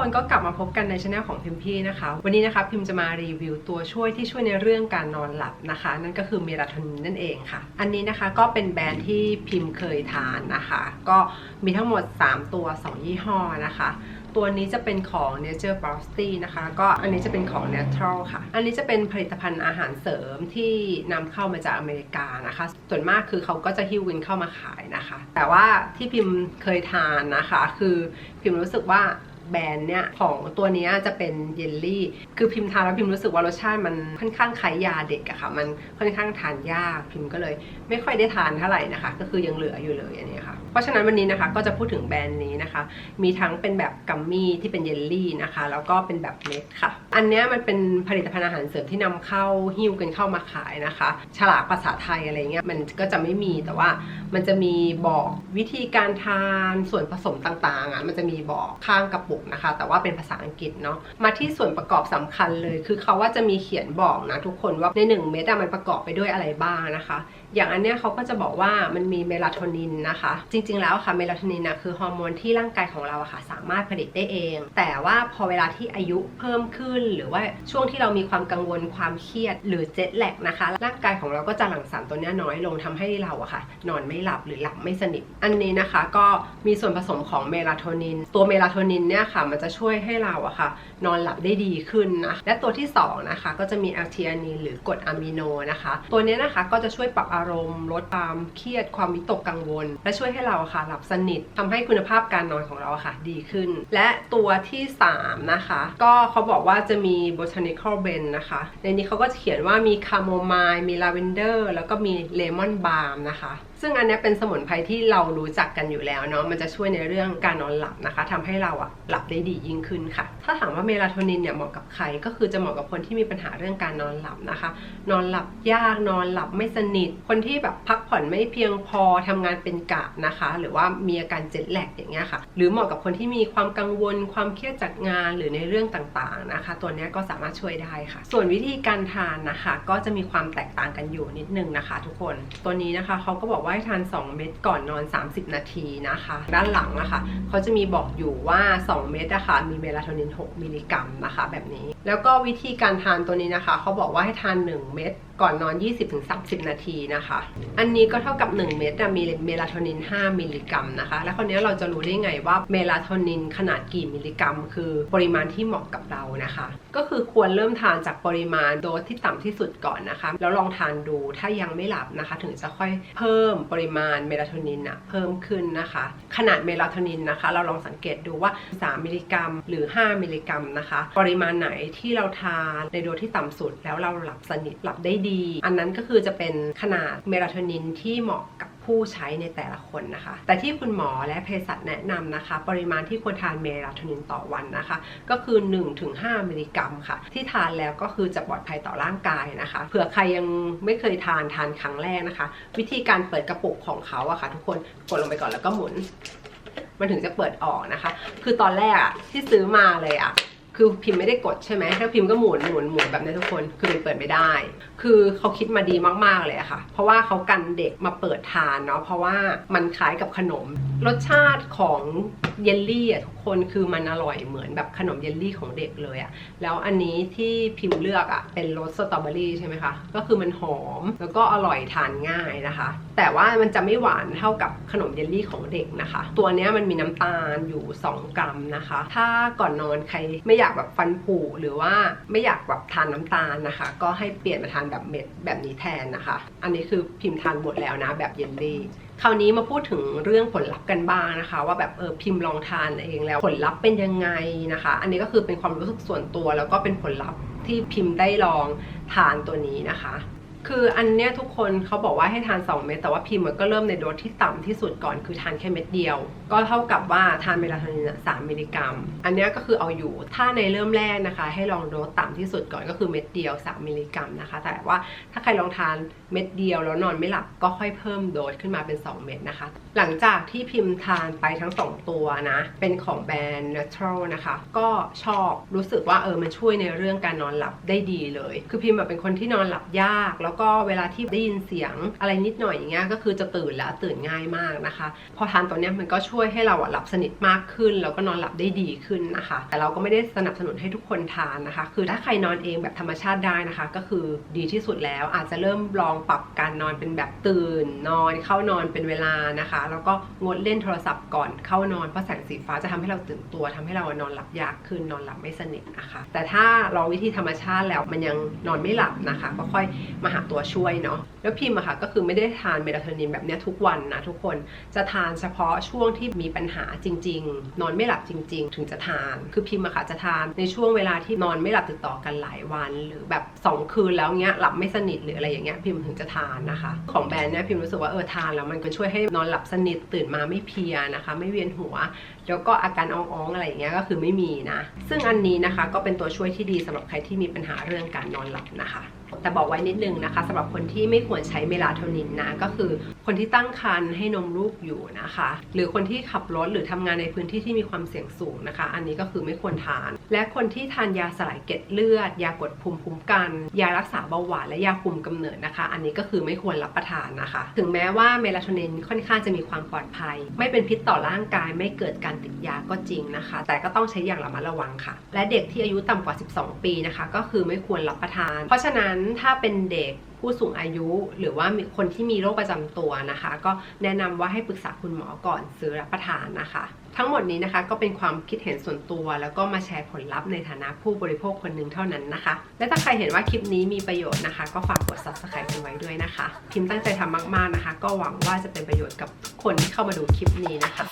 คนก็กลับมาพบกันในช anel ของพิมพี่นะคะ วันนี้นะคะพิมจะมารีวิวตัวช่วยที่ช่วยในเรื่องการนอนหลับนะคะ นั่นก็คือเมลาโทนินนั่นเองค่ะ อันนี้นะคะก็เป็นแบรนด์ที่พิมเคยทานนะคะ ก็มีทั้งหมด 3 ตัว 2 ยี่ห้อนะคะ ตัวนี้จะเป็นของ Nature b r o s t y นะคะ ก็อันนี้จะเป็นของ Natural ค่ะ อันนี้จะเป็นผลิตภัณฑ์อาหารเสริมที่นำเข้ามาจากอเมริกานะคะ ส่วนมากคือเขาก็จะฮิววินเข้ามาขายนะคะ แต่ว่าที่พิมพ์เคยทานนะคะ คือพิมรู้สึกว่า แบรนด์เนี่ยของตัวนี้จะเป็นเยลลี่ คือพิมพ์ทานแล้วพิมรู้สึกว่ารสชาติมันค่อนข้างคล้ายยาเด็กอะค่ะ มันค่อนข้างทานยากพิมก็เลย ไม่ค่อยได้ทานเท่าไหร่นะคะ ก็คือยังเหลืออยู่เลยอันนี้ค่ะ เพราะฉะนั้นวันนี้นะคะก็จะพูดถึงแบรนด์นี้นะคะ มีทั้งเป็นแบบกัมมี่ที่เป็นเยลลี่นะคะ แล้วก็เป็นแบบเม็ดค่ะ อันนี้มันเป็นผลิตภัณฑ์อาหารเสริมที่นำเข้าหิ้วกันเข้ามาขายนะคะ ฉลากภาษาไทยอะไรเงี้ยมันก็จะไม่มีแต่ว่ามันจะมีบอกวิธีการทานส่วนผสมต่างๆอะมันจะมีบอกข้างกระปุกนะคะ แต่ว่าเป็นภาษาอังกฤษเนาะมาที่ส่วนประกอบสำคัญเลย คือเขาว่าจะมีเขียนบอกนะทุกคนว่าในหนึ่งเม็ดอะมันประกอบไปด้วยอะไรบ้างนะคะ อย่างอันเนี้ยเขาก็จะบอกว่ามันมีเมลาโทนินนะคะจริง ๆ แล้วค่ะเมลาโทนินนะคือฮอร์โมนที่ร่างกายของเราอะค่ะสามารถผลิตได้เอง แต่ว่าพอเวลาที่อายุเพิ่มขึ้น หรือว่าช่วงที่เรามีความกังวลความเครียด หรือเจ็ตแลกนะคะ ร่างกายของเราก็จะหลั่งสารตัวนี้น้อยลงทำให้เราอะค่ะ นอนไม่หลับหรือหลับไม่สนิท อันนี้นะคะก็มีส่วนผสมของเมลาโทนิน ตัวเมลาโทนินเนี่ยค่ะมันจะช่วยให้เราอะค่ะ นอนหลับได้ดีขึ้นนะและตัวที่สองนะคะก็จะมีแอลทีอานีนหรือกรดอะมิโนนะคะ ตัวเนี้ยนะคะก็จะช่วยปรับอารมณ์ ลดความเครียดความวิตกกังวล และช่วยให้เราราค่ะหลับสนิททำให้คุณภาพการนอนของเราค่ะดีขึ้น และตัวที่สามนะคะ ก็เขาบอกว่าจะมี botanical blend นะคะ ในนี้เขาก็จะเขียนว่ามีคาโมไมล์มีลาเวนเดอร์แล้วก็มีเลมอนบาล์มนะคะ ซึ่งอันนี้เป็นสมุนไพรที่เรารู้จักกันอยู่แล้วเนาะมันจะช่วยในเรื่องการนอนหลับนะคะทำให้เราอะหลับได้ดียิ่งขึ้นค่ะ ถ้าถามว่าเมลาโทนินเนี่ยเหมาะกับใครก็คือจะเหมาะกับคนที่มีปัญหาเรื่องการนอนหลับนะคะ นอนหลับยากนอนหลับไม่สนิท คนที่แบบพักผ่อนไม่เพียงพอทำงานเป็นกะนะคะ หรือว่ามีอาการเจ็ตแลกอย่างเงี้ยค่ะ หรือเหมาะกับคนที่มีความกังวลความเครียดจากงานหรือในเรื่องต่างๆนะคะ ตัวนี้ก็สามารถช่วยได้ค่ะ ส่วนวิธีการทานนะคะ ก็จะมีความแตกต่างกันอยู่นิดนึงนะคะ ทุกคนตัวนี้นะคะเขาก็บอกว่าให้ทาน2 เม็ดก่อนนอน 30 นาทีนะคะ ด้านหลังนะคะเขาจะมีบอกอยู่ว่า 2 เม็ดนะคะมีเมลาโทนิน 6 มิลลิกรัมนะคะ แบบนี้ แล้วก็วิธีการทานตัวนี้นะคะเขาบอกว่าให้ทาน 1 เม็ด ก่อนนอน 20-30 นาทีนะคะ อันนี้ก็เท่ากับ 1 เม็ดมีเมลาโทนิน 5 มิลลิกรัมนะคะ แล้วคราวนี้เราจะรู้ได้ไงว่าเมลาโทนินขนาดกี่มิลลิกรัม คือปริมาณที่เหมาะกับเรานะคะ ก็คือควรเริ่มทานจากปริมาณโดสที่ต่ำที่สุดก่อนนะคะ แล้วลองทานดูถ้ายังไม่หลับนะคะ ถึงจะค่อยเพิ่มปริมาณเมลาโทนินอะเพิ่มขึ้นนะคะ ขนาดเมลาโทนินนะคะ เราลองสังเกตดูว่า 3 มิลลิกรัม หรือ 5 มิลลิกรัมนะคะ ปริมาณไหนที่เราทานในโดสที่ต่ำสุดแล้วเราหลับสนิทหลับได้ดีอันนั้นก็คือจะเป็นขนาดเมลาโทนินที่เหมาะกับผู้ใช้ในแต่ละคนนะคะ แต่ที่คุณหมอและเภสัชแนะนำนะคะ ปริมาณที่ควรทานเมลาโทนินต่อวันนะคะ ก็คือ 1-5 มิลลิกรัมค่ะ ที่ทานแล้วก็คือจะปลอดภัยต่อร่างกายนะคะ เผื่อใครยังไม่เคยทานทานครั้งแรกนะคะ วิธีการเปิดกระปุกของเขาอะค่ะ ทุกคนกดลงไปก่อนแล้วก็หมุน มันถึงจะเปิดออกนะคะ คือตอนแรกอะที่ซื้อมาเลยอะ คือพิมพ์ไม่ได้กดใช่ไหมถ้าพิมพ์ก็หมุนหมุนหมุนแบบนี้ทุกคน คือมันเปิดไม่ได้ คือเขาคิดมาดีมากๆเลยค่ะ เพราะว่าเขากันเด็กมาเปิดทานเนาะ เพราะว่ามันคล้ายกับขนม รสชาติของเยลลี่อะทุกคน คือมันอร่อยเหมือนแบบขนมเยลลี่ของเด็กเลยอะแล้วอันนี้ที่พิมพ์เลือกอะเป็นรสสตรอเบอรี่ใช่ไหมคะ ก็คือมันหอม แล้วก็อร่อยทานง่ายนะคะ แต่ว่ามันจะไม่หวานเท่ากับขนมเยลลี่ของเด็กนะคะ ตัวนี้มันมีน้ำตาลอยู่ 2 กรัมนะคะ ถ้าก่อนนอนใครไม่อยากแบบฟันผุหรือว่าไม่อยากแบบทานน้ำตาลนะคะ ก็ให้เปลี่ยนมาทานแบบเม็ดแบบนี้แทนนะคะ อันนี้คือพิมพ์ทานหมดแล้วนะแบบเยลลี่คราวนี้มาพูดถึงเรื่องผลลัพธ์กันบ้างนะคะ ว่าแบบเออพิมพ์ลองทานเองแล้วผลลัพธ์เป็นยังไงนะคะ อันนี้ก็คือเป็นความรู้สึกส่วนตัว แล้วก็เป็นผลลัพธ์ที่พิมพ์ได้ลองทานตัวนี้นะคะ คืออันเนี้ยทุกคนเขาบอกว่าให้ทาน 2 เม็ดแต่ว่าพิมพ์มันก็เริ่มในโดสที่ต่ำที่สุดก่อนคือทานแค่เม็ดเดียว ก็เท่ากับว่าทานเมลาโทนินอะ3มิลลิกรัม อันเนี้ยก็คือเอาอยู่ถ้าในเริ่มแรกนะคะ ให้ลองโดสต่ำที่สุดก่อนก็คือเม็ดเดียว 3 มิลลิกรัมนะคะ แต่ว่าถ้าใครลองทานเม็ดเดียวแล้วนอนไม่หลับก็ค่อยเพิ่มโดสขึ้นมาเป็น 2 เม็ดนะคะ หลังจากที่พิมพ์ทานไปทั้ง 2 ตัวนะ เป็นของแบรนด์ Natural นะคะ ก็ชอบรู้สึกว่าเออมันช่วยในเรื่องการนอนหลับได้ดีเลย คือพิมพ์แบบเป็นคนที่นอนหลับยากแล้วแล้วก็เวลาที่ได้ยินเสียงอะไรนิดหน่อยอย่างเงี้ยก็คือจะตื่นแล้วตื่นง่ายมากนะคะ พอทานตัวเนี้ยมันก็ช่วยให้เราอะหลับสนิทมากขึ้น แล้วก็นอนหลับได้ดีขึ้นนะคะ แต่เราก็ไม่ได้สนับสนุนให้ทุกคนทานนะคะ คือถ้าใครนอนเองแบบธรรมชาติได้นะคะ ก็คือดีที่สุดแล้วอาจจะเริ่มลองปรับการนอนเป็นแบบตื่น นอนเข้านอนเป็นเวลานะคะ แล้วก็งดเล่นโทรศัพท์ก่อนเข้านอนเพราะแสงสีฟ้าจะทำให้เราตื่นตัวทำให้เรานอนหลับยากขึ้นนอนหลับไม่สนิทนะคะ แต่ถ้าลองวิธีธรรมชาติแล้วมันยังนอนไม่หลับนะคะ ก็ค่อยมาหาตัวช่วยเนาะแล้วพิมพ์อะค่ะก็คือไม่ได้ทานเมลาโทนินแบบนี้ทุกวันนะทุกคนจะทานเฉพาะช่วงที่มีปัญหาจริง ๆ นอนไม่หลับจริง ๆ ถึงจะทาน คือพิมพ์อะค่ะจะทานในช่วงเวลาที่นอนไม่หลับติดต่อกันหลายวัน หรือแบบ 2 คืนแล้วเงี้ยหลับไม่สนิทหรืออะไรอย่างเงี้ยพิมพ์ถึงจะทานนะคะ ของแบรนด์เนี่ยพิมพ์รู้สึกว่าเออทานแล้วมันก็ช่วยให้นอนหลับสนิทตื่นมาไม่เพลียนะคะ ไม่เวียนหัว แล้วก็อาการอ่องๆอะไรอย่างเงี้ยก็คือไม่มีนะ ซึ่งอันนี้นะคะก็เป็นตัวช่วยที่ดีสำหรับใครที่มีปัญหาเรื่องการนอนหลับนะคะ แต่บอกไว้นิดนึงนะคะสำหรับคนที่ไม่ควรใช้เมลาโทนินนะก็คือคนที่ตั้งครรภ์ให้นมลูกอยู่นะคะ หรือคนที่ขับรถหรือทำงานในพื้นที่ที่มีความเสี่ยงสูงนะคะ อันนี้ก็คือไม่ควรทาน และคนที่ทานยาสลายเกล็ดเลือด ยากดภูมิคุ้มกัน ยารักษาเบาหวานและยาคุมกำเนิดนะคะ อันนี้ก็คือไม่ควรรับประทานนะคะ ถึงแม้ว่าเมลาโทนินค่อนข้างจะมีความปลอดภัย ไม่เป็นพิษต่อร่างกายไม่เกิดการติดยาก็จริงนะคะ แต่ก็ต้องใช้อย่างระมัดระวังค่ะ และเด็กที่อายุต่ำกว่า 12 ปีนะคะ ก็คือไม่ควรรับประทาน เพราะฉะนั้นถ้าเป็นเด็กผู้สูงอายุหรือว่าคนที่มีโรคประจำตัวนะคะ ก็แนะนำว่าให้ปรึกษาคุณหมอก่อนซื้อรับประทานนะคะ ทั้งหมดนี้นะคะก็เป็นความคิดเห็นส่วนตัว แล้วก็มาแชร์ผลลัพธ์ในฐานะผู้บริโภคคนหนึ่งเท่านั้นนะคะ และถ้าใครเห็นว่าคลิปนี้มีประโยชน์นะคะ ก็ฝากกด subscribe กันไว้ด้วยนะคะ พิมพ์ตั้งใจทำมากๆนะคะ ก็หวังว่าจะเป็นประโยชน์กับทุกคนที่เข้ามาดูคลิปนี้นะคะ